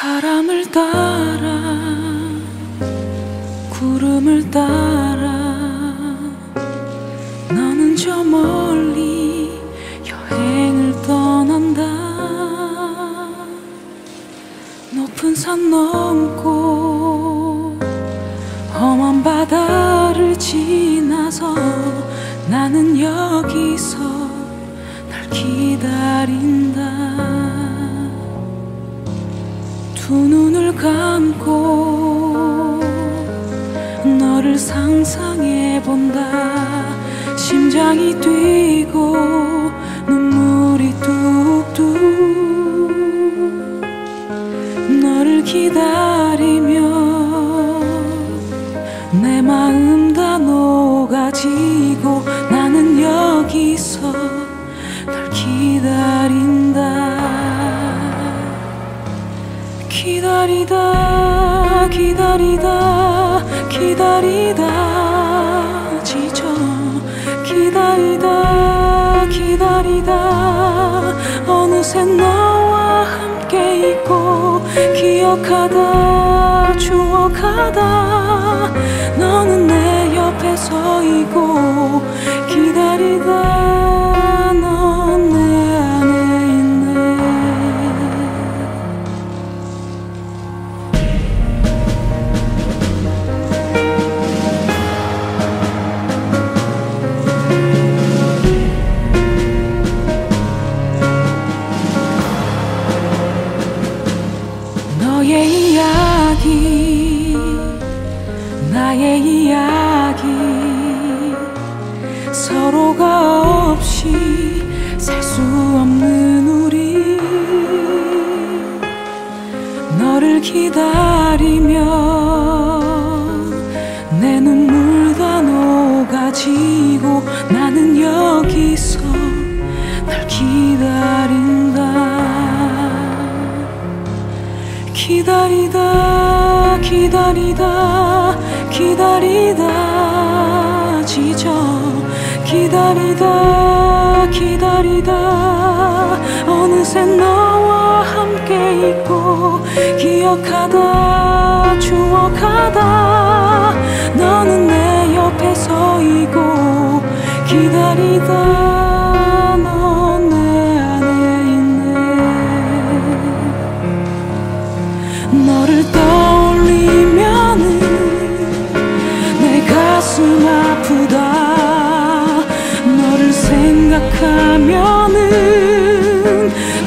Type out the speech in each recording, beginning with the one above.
바람을 따라 구름을 따라. 너는 저 멀리 여행을 떠난다. 높은 산 넘고 험한 바다를 지나서 나는 여기서 널 기다린다 두 눈을 감고 너를 상상해 본다. 심장이 뛰고 눈물이 뚝뚝. 너를 기다리며 내 마음 다 녹아지고 나는 여기서 널 기다린다 기다리다 기다리다 기다리다. 지쳐 기다리다 기다리다. 어느새 너와 함께 있고 기억하다 추억하다. 너는 내 옆에 서 있고 기다리다 이야기 나의 이야기. 서로가 없이 살 수 없는 우리. 너를 기다리며 내 눈물 다 녹아지 기다리다 기다리다 기다리다 지쳐. 기다리다 기다리다 어느새 너와 함께 있고 기억하다 추억하다 가슴 아프다. 너를 생각하면은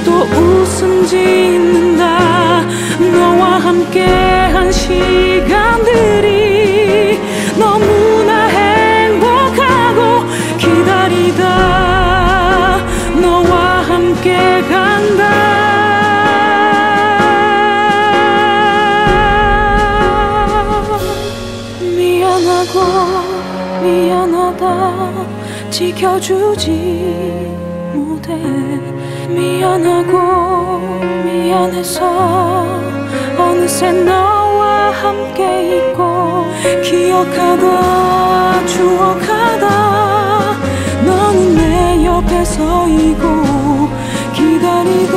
또 웃음 짓는다. 너와 함께 한 시간 다 지켜주지 못해. 미안하고 미안해서 어느새 나와 함께 있고 기억하다 추억하다. 너는 내 옆에 서 있고 기다리다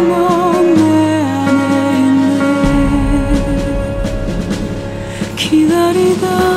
넌내 안에 있네. 기다리다.